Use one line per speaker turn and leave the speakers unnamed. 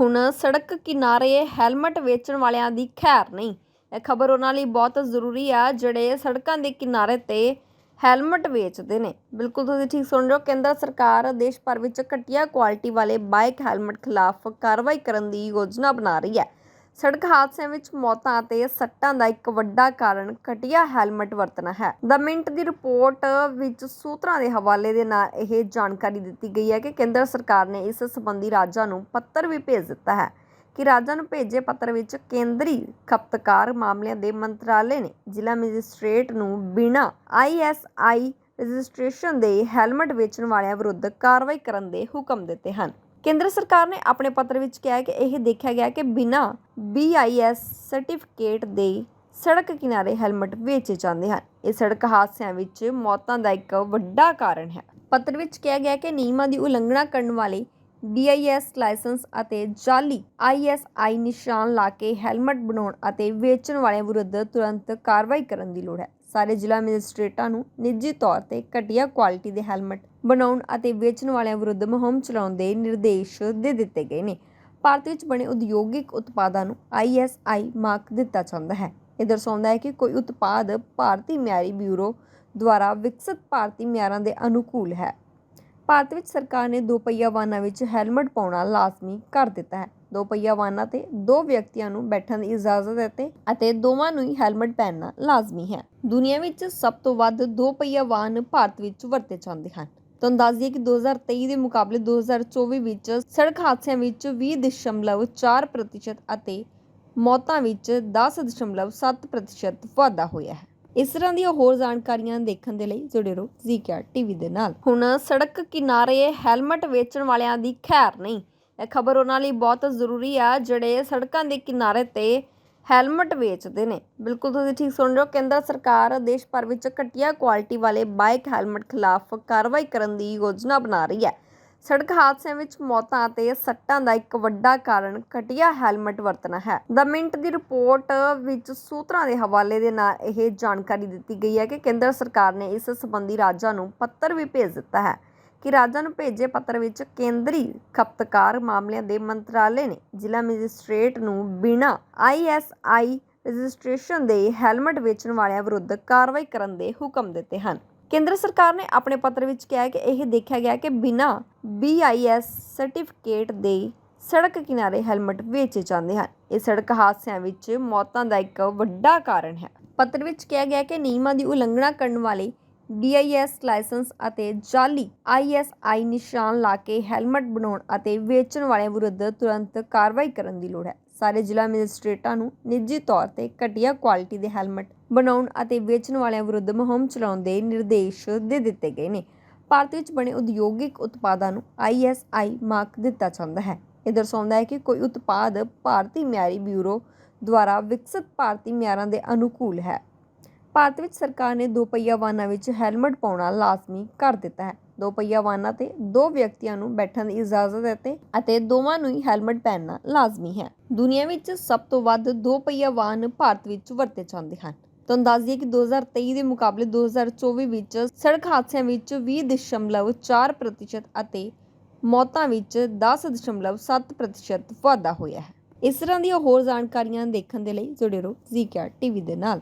ਹੁਣ ਸੜਕ ਕਿਨਾਰੇ ਹੈਲਮਟ ਵੇਚਣ ਵਾਲਿਆਂ ਦੀ ਖੈਰ ਨਹੀਂ। ਇਹ ਖਬਰ ਉਹਨਾਂ ਲਈ ਬਹੁਤ ਜ਼ਰੂਰੀ ਆ, ਜਿਹੜੇ ਸੜਕਾਂ ਦੇ ਕਿਨਾਰੇ ਤੇ ਹੈਲਮਟ ਵੇਚਦੇ ਨੇ। ਬਿਲਕੁਲ ਤੁਸੀਂ ਠੀਕ ਸੁਣ ਰਹੇ ਹੋ, ਕੇਂਦਰ ਸਰਕਾਰ ਦੇਸ਼ ਭਰ ਵਿੱਚ ਘਟੀਆ ਕੁਆਲਿਟੀ ਵਾਲੇ ਬਾਈਕ ਹੈਲਮਟ ਖਿਲਾਫ ਕਾਰਵਾਈ ਕਰਨ ਦੀ ਯੋਜਨਾ ਬਣਾ ਰਹੀ ਹੈ। ਸੜਕ ਹਾਦਸਿਆਂ ਵਿੱਚ ਮੌਤਾਂ ਅਤੇ ਸੱਟਾਂ ਦਾ ਇੱਕ ਵੱਡਾ ਕਾਰਨ ਘਟੀਆ ਹੈਲਮਟ ਵਰਤਣਾ ਹੈ। ਦ ਮਿੰਟ ਦੀ ਰਿਪੋਰਟ ਵਿੱਚ ਸੂਤਰਾਂ ਦੇ ਹਵਾਲੇ ਦੇ ਨਾਲ ਇਹ ਜਾਣਕਾਰੀ ਦਿੱਤੀ ਗਈ ਹੈ ਕਿ ਕੇਂਦਰ ਸਰਕਾਰ ਨੇ ਇਸ ਸੰਬੰਧੀ ਰਾਜਾਂ ਨੂੰ ਪੱਤਰ ਵੀ ਭੇਜ ਦਿੱਤਾ ਹੈ ਕਿ ਰਾਜਾਂ ਨੂੰ ਭੇਜੇ ਪੱਤਰ ਵਿੱਚ ਕੇਂਦਰੀ ਖਪਤਕਾਰ ਮਾਮਲਿਆਂ ਦੇ ਮੰਤਰਾਲੇ ਨੇ ਜ਼ਿਲ੍ਹਾ ਮੈਜਿਸਟ੍ਰੇਟ ਨੂੰ ਬਿਨਾਂ ਆਈਐਸਆਈ ਰਜਿਸਟ੍ਰੇਸ਼ਨ ਦੇ ਹੈਲਮਟ ਵੇਚਣ ਵਾਲਿਆਂ ਵਿਰੁੱਧ ਕਾਰਵਾਈ ਕਰਨ ਦੇ ਹੁਕਮ ਦਿੱਤੇ ਹਨ। ਕੇਂਦਰ ਸਰਕਾਰ ਨੇ ਆਪਣੇ ਪੱਤਰ ਵਿੱਚ ਕਿਹਾ ਕਿ ਇਹ ਦੇਖਿਆ ਗਿਆ ਕਿ ਬਿਨਾਂ BIS ਸਰਟੀਫਿਕੇਟ ਦੇ ਸੜਕ ਕਿਨਾਰੇ ਹੈਲਮਟ ਵੇਚੇ ਜਾਂਦੇ ਹਨ। ਇਹ ਸੜਕ ਹਾਦਸਿਆਂ ਵਿੱਚ ਮੌਤਾਂ ਦਾ ਇੱਕ ਵੱਡਾ ਕਾਰਨ ਹੈ। ਪੱਤਰ ਵਿੱਚ ਕਿਹਾ ਗਿਆ ਕਿ ਨਿਯਮਾਂ ਦੀ ਉਲੰਘਣਾ ਕਰਨ ਵਾਲੇ BIS ਲਾਇਸੈਂਸ ਅਤੇ ਜਾਲੀ ISI ਨਿਸ਼ਾਨ ਲਾ ਕੇ ਹੈਲਮਟ ਬਣਾਉਣ ਅਤੇ ਵੇਚਣ ਵਾਲਿਆਂ ਵਿਰੁੱਧ ਤੁਰੰਤ ਕਾਰਵਾਈ ਕਰਨ ਦੀ ਲੋੜ ਹੈ। ਸਾਰੇ ਜ਼ਿਲ੍ਹਾ ਮੈਜਿਸਟ੍ਰੇਟਾਂ ਨੂੰ ਨਿੱਜੀ ਤੌਰ ਤੇ ਘਟੀਆ ਕੁਆਲਿਟੀ ਦੇ ਹੈਲਮਟ ਬਣਾਉਣ ਅਤੇ ਵੇਚਣ ਵਾਲਿਆਂ ਵਿਰੁੱਧ ਮੁਹਿੰਮ ਚਲਾਉਣ ਦੇ ਨਿਰਦੇਸ਼ ਦੇ ਦਿੱਤੇ ਗਏ ਨੇ। ਭਾਰਤ ਵਿੱਚ ਬਣੇ ਉਦਯੋਗਿਕ ਉਤਪਾਦਾਂ ਨੂੰ ISI ਮਾਰਕ ਦਿੱਤਾ ਜਾਂਦਾ ਹੈ। ਇਹ ਦਰਸਾਉਂਦਾ ਹੈ ਕਿ ਕੋਈ ਉਤਪਾਦ ਭਾਰਤੀ ਮਿਆਰੀ ਬਿਊਰੋ ਦੁਆਰਾ ਵਿਕਸਿਤ ਭਾਰਤੀ ਮਿਆਰਾਂ ਦੇ ਅਨੁਕੂਲ ਹੈ। ਭਾਰਤ ਵਿੱਚ ਸਰਕਾਰ ਨੇ ਦੋ ਪਹੀਆ ਵਾਹਨਾਂ ਵਿੱਚ ਹੈਲਮਟ ਪਾਉਣਾ ਲਾਜ਼ਮੀ ਕਰ ਦਿੱਤਾ ਹੈ। ਦੋ ਪਹੀਆ ਵਾਹਨਾਂ ਤੇ ਦੋ ਵਿਅਕਤੀਆਂ ਨੂੰ ਬੈਠਣ ਦੀ ਇਜਾਜ਼ਤ ਹੈ ਤੇ ਅਤੇ ਦੋਵਾਂ ਨੂੰ ਹੀ ਹੈਲਮਟ ਪਹਿਨਣਾ ਲਾਜ਼ਮੀ ਹੈ। ਦੁਨੀਆ ਵਿੱਚ ਸਭ ਤੋਂ ਵੱਧ ਦੋ ਪਹੀਆ ਵਾਹਨ ਭਾਰਤ ਵਿੱਚ ਵਰਤੇ ਜਾਂਦੇ ਹਨ। ਤੁਹਾਨੂੰ ਦੱਸ ਦਈਏ ਕਿ 2023 ਦੇ ਮੁਕਾਬਲੇ 2024 ਵਿੱਚ ਸੜਕ ਹਾਦਸਿਆਂ ਵਿੱਚ 20.4% ਅਤੇ ਮੌਤਾਂ ਵਿੱਚ 10.7% ਵਾਧਾ ਹੋਇਆ ਹੈ। ਇਸ ਤਰ੍ਹਾਂ ਦੀਆਂ ਹੋਰ ਜਾਣਕਾਰੀਆਂ ਦੇਖਣ ਦੇ ਲਈ ਜੁੜੇ ਰਹੋ ਜ਼ੀਕੇਆਰ ਟੀਵੀ ਦੇ ਨਾਲ। ਹੁਣ ਸੜਕ ਕਿਨਾਰੇ ਹੈਲਮਟ ਵੇਚਣ ਵਾਲਿਆਂ ਦੀ ਖੈਰ ਨਹੀਂ। ਇਹ ਖਬਰ ਉਹਨਾਂ ਲਈ ਬਹੁਤ ਜ਼ਰੂਰੀ ਆ, ਜਿਹੜੇ ਸੜਕਾਂ ਦੇ ਕਿਨਾਰੇ ਤੇ ਹੈਲਮਟ ਵੇਚਦੇ ਨੇ। ਬਿਲਕੁਲ ਤੁਸੀਂ ਠੀਕ ਸੁਣ ਰਹੇ ਹੋ, ਕੇਂਦਰ ਸਰਕਾਰ ਦੇਸ਼ ਭਰ ਵਿੱਚ ਘਟੀਆ ਕੁਆਲਿਟੀ ਵਾਲੇ ਬਾਈਕ ਹੈਲਮਟ ਖਿਲਾਫ ਕਾਰਵਾਈ ਕਰਨ ਦੀ ਯੋਜਨਾ ਬਣਾ ਰਹੀ ਹੈ। ਸੜਕ ਹਾਦਸਿਆਂ ਵਿੱਚ ਮੌਤਾਂ ਅਤੇ ਸੱਟਾਂ ਦਾ ਇੱਕ ਵੱਡਾ ਕਾਰਨ ਘਟੀਆ ਹੈਲਮਟ ਵਰਤਣਾ ਹੈ। ਦ ਮਿੰਟ ਦੀ ਰਿਪੋਰਟ ਵਿੱਚ ਸੂਤਰਾਂ ਦੇ ਹਵਾਲੇ ਦੇ ਨਾਲ ਇਹ ਜਾਣਕਾਰੀ ਦਿੱਤੀ ਗਈ ਹੈ ਕਿ ਕੇਂਦਰ ਸਰਕਾਰ ਨੇ ਇਸ ਸੰਬੰਧੀ ਰਾਜਾਂ ਨੂੰ ਪੱਤਰ ਵੀ ਭੇਜ ਦਿੱਤਾ ਹੈ ਕਿ ਰਾਜਾਂ ਨੂੰ ਭੇਜੇ ਪੱਤਰ ਵਿੱਚ ਕੇਂਦਰੀ ਖਪਤਕਾਰ ਮਾਮਲਿਆਂ ਦੇ ਮੰਤਰਾਲੇ ਨੇ ਜ਼ਿਲ੍ਹਾ ਮੈਜਿਸਟ੍ਰੇਟ ਨੂੰ ਬਿਨਾਂ ਆਈਐਸਆਈ ਰਜਿਸਟ੍ਰੇਸ਼ਨ ਦੇ ਹੈਲਮਟ ਵੇਚਣ ਵਾਲਿਆਂ ਵਿਰੁੱਧ ਕਾਰਵਾਈ ਕਰਨ ਦੇ ਹੁਕਮ ਦਿੱਤੇ ਹਨ। ਕੇਂਦਰ ਸਰਕਾਰ ਨੇ ਆਪਣੇ ਪੱਤਰ ਵਿੱਚ ਕਿਹਾ ਕਿ ਇਹ ਦੇਖਿਆ ਗਿਆ ਕਿ ਬਿਨਾਂ BIS ਸਰਟੀਫਿਕੇਟ ਦੇ ਸੜਕ ਕਿਨਾਰੇ ਹੈਲਮਟ ਵੇਚੇ ਜਾਂਦੇ ਹਨ। ਇਹ ਸੜਕ ਹਾਦਸਿਆਂ ਵਿੱਚ ਮੌਤਾਂ ਦਾ ਇੱਕ ਵੱਡਾ ਕਾਰਨ ਹੈ। ਪੱਤਰ ਵਿੱਚ ਕਿਹਾ ਗਿਆ ਕਿ ਨਿਯਮਾਂ ਦੀ ਉਲੰਘਣਾ ਕਰਨ ਵਾਲੇ BIS ਲਾਇਸੈਂਸ ਅਤੇ ਜਾਲੀ ISI ਨਿਸ਼ਾਨ ਲਾ ਕੇ ਹੈਲਮਟ ਬਣਾਉਣ ਅਤੇ ਵੇਚਣ ਵਾਲਿਆਂ ਵਿਰੁੱਧ ਤੁਰੰਤ ਕਾਰਵਾਈ ਕਰਨ ਦੀ ਲੋੜ ਹੈ। ਸਾਰੇ ਜ਼ਿਲ੍ਹਾ ਮੈਜਿਸਟ੍ਰੇਟਾਂ ਨੂੰ ਨਿੱਜੀ ਤੌਰ ਤੇ ਘਟੀਆ ਕੁਆਲਿਟੀ ਦੇ ਹੈਲਮਟ ਬਣਾਉਣ ਅਤੇ ਵੇਚਣ ਵਾਲਿਆਂ ਵਿਰੁੱਧ ਮੁਹਿੰਮ ਚਲਾਉਣ ਦੇ ਨਿਰਦੇਸ਼ ਦੇ ਦਿੱਤੇ ਗਏ ਨੇ। ਭਾਰਤ ਵਿੱਚ ਬਣੇ ਉਦਯੋਗਿਕ ਉਤਪਾਦਾਂ ਨੂੰ ISI ਮਾਰਕ ਦਿੱਤਾ ਜਾਂਦਾ ਹੈ। ਇਹ ਦਰਸਾਉਂਦਾ ਹੈ ਕਿ ਕੋਈ ਉਤਪਾਦ ਭਾਰਤੀ ਮਿਆਰੀ ਬਿਊਰੋ ਦੁਆਰਾ ਵਿਕਸਿਤ ਭਾਰਤੀ ਮਿਆਰਾਂ ਦੇ ਅਨੁਕੂਲ ਹੈ। ਭਾਰਤ ਵਿੱਚ ਸਰਕਾਰ ਨੇ ਦੋ ਪਹੀਆ ਵਾਹਨਾਂ ਵਿੱਚ ਹੈਲਮਟ ਪਾਉਣਾ ਲਾਜ਼ਮੀ ਕਰ ਦਿੱਤਾ ਹੈ। ਦੋ ਪਹੀਆ ਵਾਹਨਾਂ ਤੇ ਦੋ ਵਿਅਕਤੀਆਂ ਨੂੰ ਬੈਠਣ ਦੀ ਇਜਾਜ਼ਤ ਹੈ ਤੇ ਅਤੇ ਦੋਵਾਂ ਨੂੰ ਹੀ ਹੈਲਮਟ ਪਹਿਨਣਾ ਲਾਜ਼ਮੀ ਹੈ। ਦੁਨੀਆ ਵਿੱਚ ਸਭ ਤੋਂ ਵੱਧ ਦੋ ਪਹੀਆ ਵਾਹਨ ਭਾਰਤ ਵਿੱਚ ਵਰਤੇ ਜਾਂਦੇ ਹਨ। ਤੁਹਾਨੂੰ ਦੱਸ ਦਈਏ ਕਿ 2023 ਦੇ ਮੁਕਾਬਲੇ 2024 ਵਿੱਚ ਸੜਕ ਹਾਦਸਿਆਂ ਵਿੱਚ 20.4% ਅਤੇ ਮੌਤਾਂ ਵਿੱਚ 10.7% ਵਾਧਾ ਹੋਇਆ ਹੈ। ਇਸ ਤਰ੍ਹਾਂ ਦੀਆਂ ਹੋਰ ਜਾਣਕਾਰੀਆਂ ਦੇਖਣ ਦੇ ਲਈ ਜੁੜੇ ਰਹੋ ਜ਼ੀਕੇਆਰ ਟੀਵੀ ਦੇ ਨਾਲ।